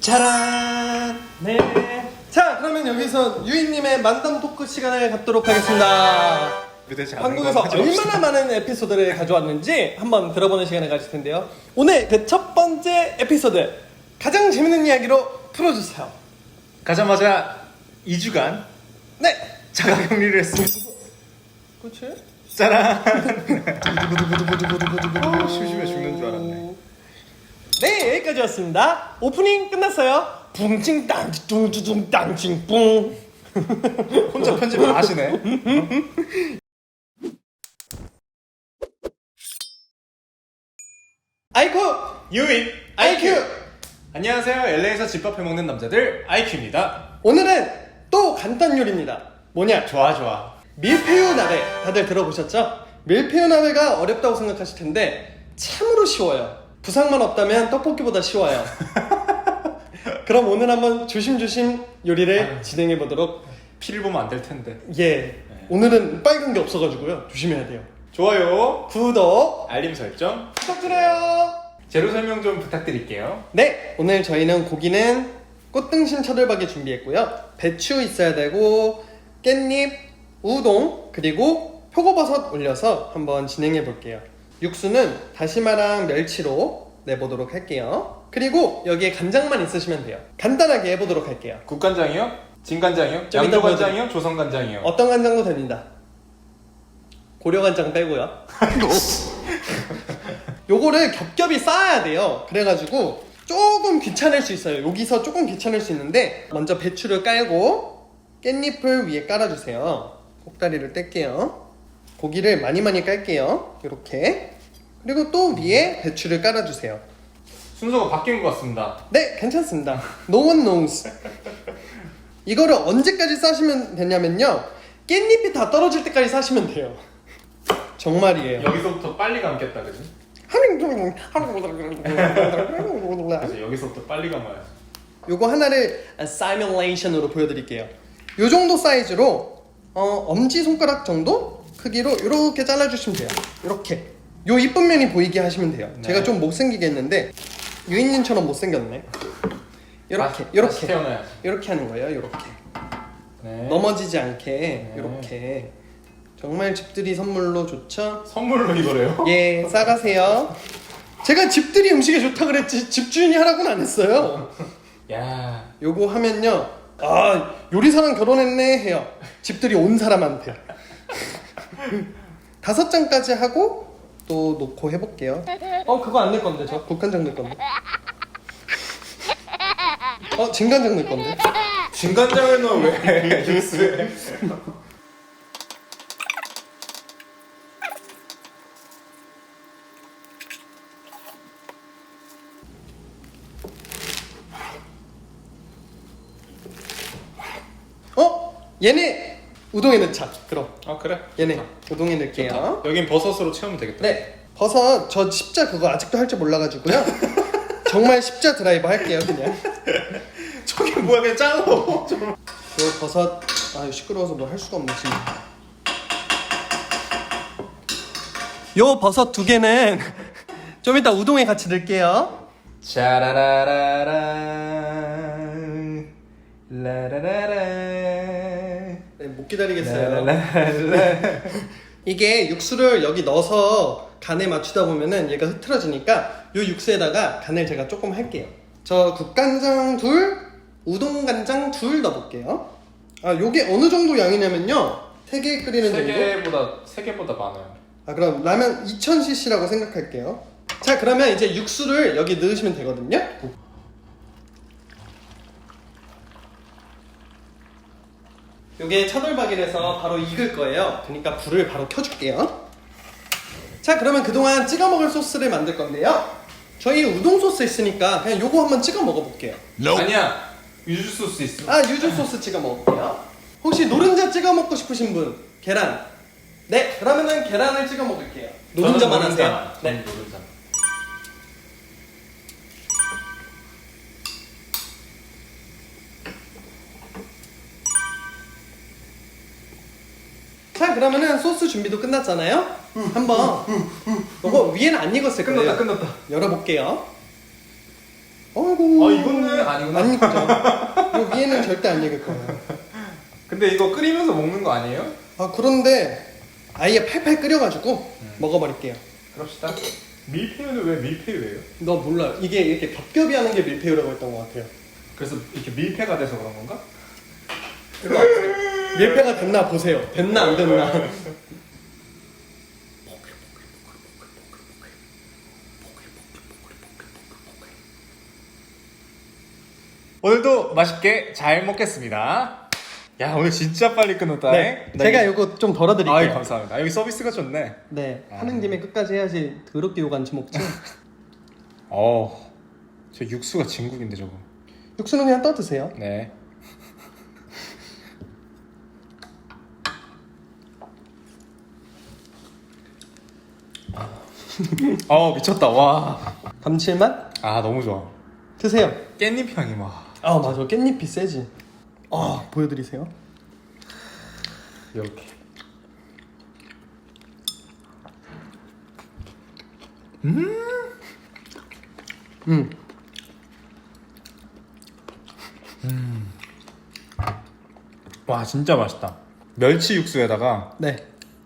짜란! 네. 자, 그러면 여기서 유인님의 만담 토크 시간을 갖도록 하겠습니다. 한국에서. 얼마나 많은 에피소드를 가져왔는지 한번 들어보는 시간을 가질 텐데요. 오늘 그 첫 번째 에피소드 가장 재밌는 이야기로 풀어주세요. 가자마자 2주간 네. 자가 격리를 했습니다. 그렇지? 짜란. 어, 심심해 죽는 줄 알았네. 네, 여기까지였습니다. 오프닝 끝났어요. 붕칭 땅 뚱뚱 땅칭 뿡. 혼자 편집 다 하시네. 아이쿠 유인 아이큐. 안녕하세요. LA에서 집밥 해 먹는 남자들 아이큐입니다. 오늘은 또 간단 요리입니다. 뭐냐? 좋아 좋아. 밀푀유 나베 다들 들어보셨죠? 밀푀유 나베가 어렵다고 생각하실 텐데 참으로 쉬워요. 부상만 없다면 떡볶이보다 쉬워요. 그럼 오늘 한번 조심조심 요리를 진행해 보도록. 피를 보면 안 될 텐데. 예. 오늘은 빨간 게 없어가지고요. 조심해야 돼요. 좋아요. 구독 알림 설정. 부탁드려요. 재료 설명 좀 부탁드릴게요. 네, 오늘 저희는 고기는 꽃등심 차돌박이 준비했고요. 배추 있어야 되고 깻잎, 우동 그리고 표고버섯 올려서 한번 진행해 볼게요. 육수는 다시마랑 멸치로 내보도록 할게요. 그리고 여기에 간장만 있으시면 돼요. 간단하게 해보도록 할게요. 국간장이요? 진간장이요? 좀 이따 양조간장이요? 조선간장이요? 어떤 간장도 됩니다. 고려간장 빼고요. 요거를 겹겹이 쌓아야 돼요. 그래가지고 조금 귀찮을 수 있어요. 여기서 조금 귀찮을 수 있는데 먼저 배추를 깔고 깻잎을 위에 깔아주세요. 꼭다리를 뗄게요. 고기를 많이 많이 깔게요. 이렇게. 그리고 또 위에 배추를 깔아주세요. 순서가 바뀐 것 같습니다. 네, 괜찮습니다. No one knows. 이거를 언제까지 싸시면 되냐면요. 깻잎이 다 떨어질 때까지 싸시면 돼요. 정말이에요. 여기서부터 빨리 감겠다, 그지? 그래서 여기서부터 빨리 감아야지. 요거 하나를 사이뮬레이션으로 보여드릴게요. 요 정도 사이즈로 어, 엄지 손가락 정도 크기로 이렇게 잘라주시면 돼요. 이렇게 요 이쁜 면이 보이게 하시면 돼요. 네. 제가 좀 못생기게 했는데 유인님처럼 못생겼네. 이렇게 다시 이렇게 태어나야지. 이렇게 하는 거예요. 이렇게 네. 넘어지지 않게 이렇게 정말 집들이 선물로 좋죠. 선물로 이거래요? 예, 싸가세요. 제가 집들이 음식에 좋다 그랬지 집주인이 하라고는 안 했어요. 야, 요거 하면요. 아 요리사랑 결혼했네 해요. 집들이 온 사람한테. 다섯 장까지 하고 또 놓고 해볼게요. 어 그거 안 낼 건데 저 국간장 낼 건데. 어 진간장 낼 건데. 진간장을 넣어 왜 육수에? 어 얘네 우동에 넣자. 그럼 아 그래? 얘네 우동에 넣을게요. 여긴 버섯으로 채우면 되겠다. 네 버섯 저 십자 그거 아직도 할 줄 몰라가지고요. 정말 십자 드라이버 할게요 그냥. 저게 뭐야 그냥 잘라. 좀. 요 버섯 아 시끄러워서 뭐 할 수가 없네 지금 요 버섯 두 개는 좀 이따 우동에 같이 넣을게요 짜라라라라 라라라라 기다리겠어요 라라라라 이게 육수를 여기 넣어서 간에 맞추다 보면은 얘가 흐트러지니까 요 육수에다가 간을 제가 조금 할게요 저 국간장 둘 우동 간장 둘 넣어볼게요 아 요게 어느 정도 양이냐면요 세개 끓이는 세 정도 개보다 세 개보다 많아요. 아 그럼 라면 2000cc라고 생각할게요. 자 그러면 이제 육수를 여기 넣으시면 되거든요. 요게 차돌박이라서 바로 익을 거예요. 그러니까 불을 바로 켜줄게요. 자 그러면 그동안 찍어 먹을 소스를 만들 건데요. 저희 우동 소스 있으니까 그냥 요거 한번 찍어 먹어볼게요. 아니야 유주 소스 있어. 아 유주 소스 찍어 먹을게요. 혹시 노른자 찍어 먹고 싶으신 분 계란. 네 그러면은 계란을 찍어 먹을게요. 노른자만 하세요. 네. 네 노른자. 그러면은 소스 준비도 끝났잖아요. 한번 이거 위에는 안 익었을 거예요. 끝났다 끝났다. 열어볼게요. 어이구 어 이거는 아니구나. 안 익죠. 요 위에는 절대 안 익을 거예요. 근데 이거 끓이면서 먹는 거 아니에요? 아 그런데 아예 팔팔 끓여가지고 먹어버릴게요. 그럽시다. 밀푀유는 왜 밀푀유예요? 너 몰라. 이게 이렇게 겹겹이 하는 게 밀푀유라고 했던 것 같아요. 그래서 이렇게 밀폐가 돼서 그런 건가? 밀폐가 됐나 보세요. 됐나 안 됐나. 오늘도 맛있게 잘 먹겠습니다. 야 오늘 진짜 빨리 끝났다. 네, 나 제가 이거- 좀 덜어드릴게요. 아이 감사합니다. 여기 서비스가 좋네. 네, 아. 하는 김에 끝까지 해야지 더럽게 욕 안 처먹지. 어, 저 육수가 진국인데 저거. 육수는 그냥 떠 드세요. 네. 어 미쳤다 와. 감칠맛 아 너무 좋아. 드세요. 깻잎 향이 막 아 맞아, 깻잎이 세지. 아 보여드리세요. 이렇게. 음, 와 진짜 맛있다. 멸치 육수에다가 네,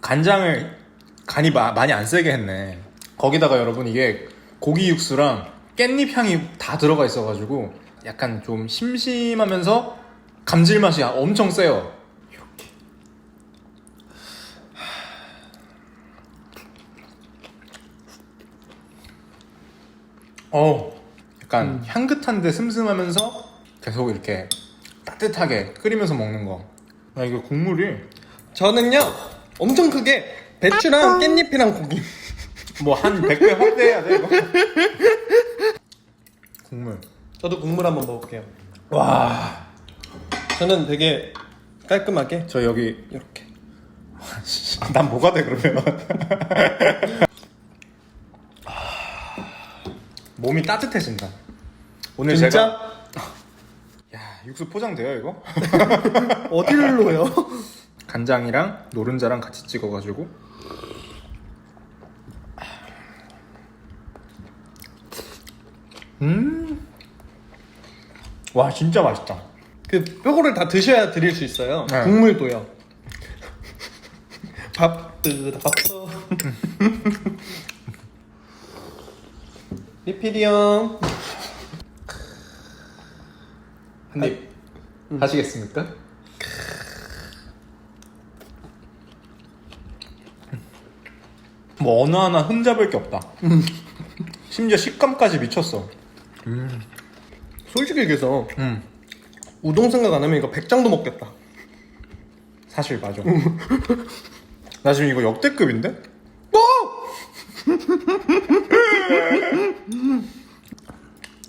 간장을 간이 마- 많이 안 세게 했네. 거기다가 여러분 이게 고기 육수랑 깻잎 향이 다 들어가 있어가지고 약간 좀 심심하면서 감질맛이 엄청 세요. 이렇게. 어, 약간 향긋한데 슴슴하면서 계속 이렇게 따뜻하게 끓이면서 먹는 거. 아 이거 국물이 저는요 엄청 크게 배추랑 깻잎이랑 고기. 뭐 한 100배 확대해야 돼 이거 국물 저도 국물 한번 먹을게요. 와 저는 되게 깔끔하게 저 여기 이렇게. 난 뭐가 돼 그러면 몸이 따뜻해진다 오늘 진짜 제가 야 육수 포장돼요 이거? 어디로요? 간장이랑 노른자랑 같이 찍어가지고 음 와 진짜 맛있다 그 뼈고를 다 드셔야 드릴 수 있어요. 네. 국물도요. 밥 뜨다 밥 떠. 리필이 형. 한입 하시겠습니까? 뭐 어느 하나 흠잡을 게 없다. 심지어 식감까지 미쳤어. 솔직히 얘기해서 음, 우동 생각 안 하면 이거 100장도 먹겠다. 사실 맞아. 나 지금 이거 역대급인데?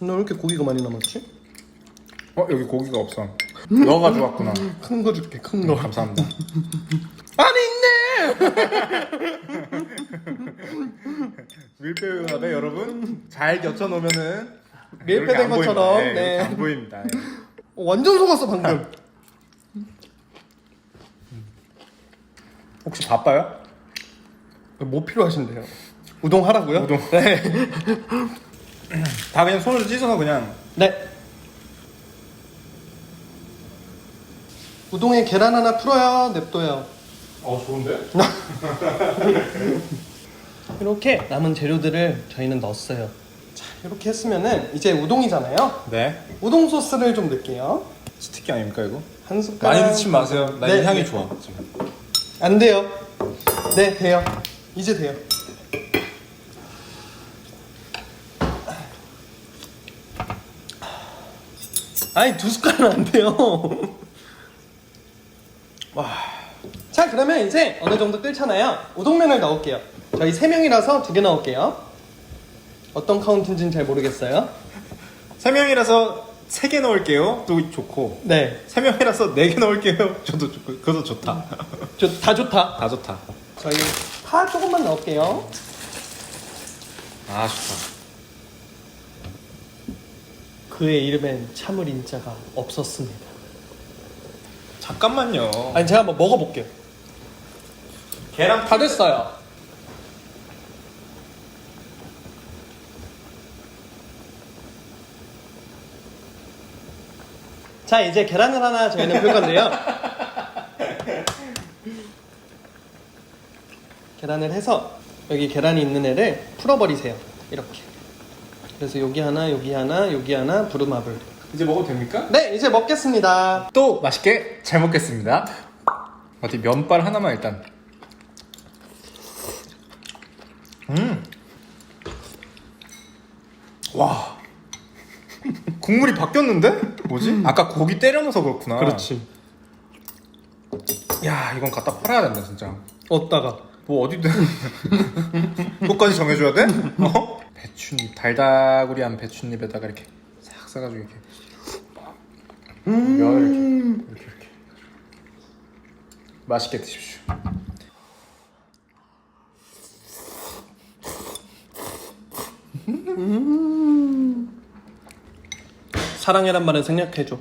너왜 이렇게 고기가 많이 남았지? 어 여기 고기가 없어. 너가 좋았구나. 큰 거 줄게, 큰너 거. 감사합니다. 아니 있네. 밀푀유밥에 여러분 잘 겹쳐 놓으면은 밀폐된 것처럼, 네. 안 보입니다. 네. 어, 완전 속았어 방금. 혹시 바빠요? 뭐 필요하신데요? 우동 하라고요? 우동. 네. 다 그냥 손으로 찢어서 그냥 네. 우동에 계란 하나 풀어요, 냅둬요. 어 좋은데? 이렇게 남은 재료들을 저희는 넣었어요. 자, 이렇게 했으면은 이제 우동이잖아요. 네. 우동 소스를 좀 넣을게요. 스티키 아닙니까 이거? 한 숟가락. 많이 넣지 마세요. 나 이 네, 향이 네. 좋아 지금. 안 돼요. 네, 돼요. 이제 돼요. 아니 두 숟갈은 안 돼요. 와. 자 그러면 이제 어느 정도 끓잖아요. 우동면을 넣을게요. 저희 세 명이라서 두 개 넣을게요. 어떤 카운트인지는 잘 모르겠어요. 세 명이라서 세개 넣을게요. 또 좋고 네, 세 명이라서 네개 넣을게요. 저도 좋고 그것도 좋다. 좋- 다 좋다. 다 좋다. 저희 파 조금만 넣을게요. 아 좋다. 그의 이름엔 참을 인자가 없었습니다. 잠깐만요. 아니 제가 한번 먹어볼게요. 계란 다 됐어요. 자 이제 계란을 하나 저희는 풀 건데요. 계란을 해서 여기 계란이 있는 애를 풀어버리세요. 이렇게. 그래서 여기 하나, 여기 하나, 여기 하나 부루마블. 이제 먹어도 됩니까? 네, 이제 먹겠습니다. 또 맛있게 잘 먹겠습니다. 어디 면발 하나만 일단. 음. 와. 국물이 바뀌었는데? 뭐지? 아까 고기 때려 넣어서 그렇구나. 야, 이건 갖다 팔아야 된다, 진짜. 어디다가? 뭐 어디든 그것까지 정해줘야 돼? 어? 배추잎 달다구리한 배추잎에다가 이렇게 싹 싸가지고 이렇게 면 이렇게 이렇게 이렇게 맛있게 드십시오. 사랑해란 말은 생략해줘.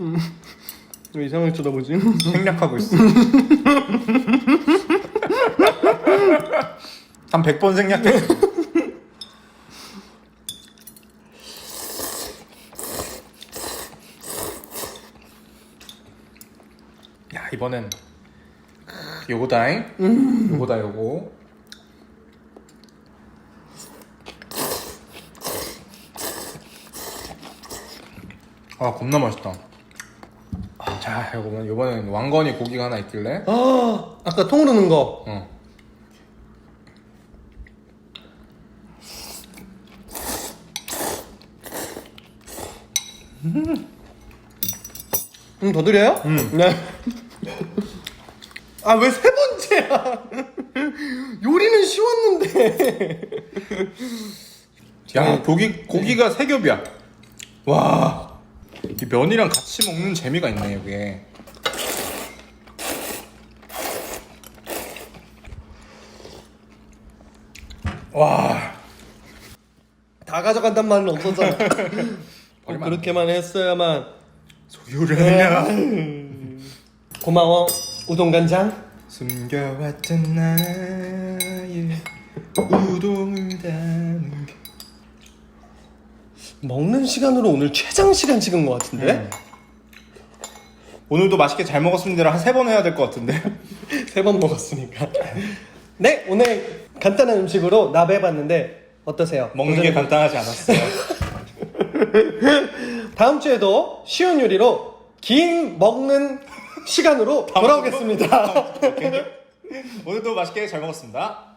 음. 왜 이상하게 쳐다보지? 생략하고 있어. 한 100번 생략해. 야, 이번엔 크, 요거다잉. 요거다 요거. 아, 겁나 맛있다. 자, 요거는 이번엔 왕건이 고기가 하나 있길래 아, 아까 통 흐르는 거. 어. 음, 더 드려요? 음. 네. 아, 왜 세 번째야? 요리는 쉬웠는데. 야, 고기 고기가 세 겹이야. 와, 이 면이랑 같이 먹는 재미가 있네 여기에. 와, 다 가져간단 말은 없었잖아. 꼭 버리면 안 그렇게만 했어야만. 소유를 하냐? 고마워, 우동간장. 숨겨왔던 나의 우동을 게. 먹는 시간으로 오늘 최장 시간 찍은 것 같은데? 음. 오늘도 맛있게 잘 먹었습니다. 한세 번 해야 될 것 같은데. 세 번 먹었으니까. 네, 오늘 간단한 음식으로 나베 해봤는데 어떠세요? 먹는 게 간단하지 않았어요. 다음 주에도 쉬운 요리로 긴 먹는 시간으로 돌아오겠습니다. 오늘도 맛있게 잘 먹었습니다.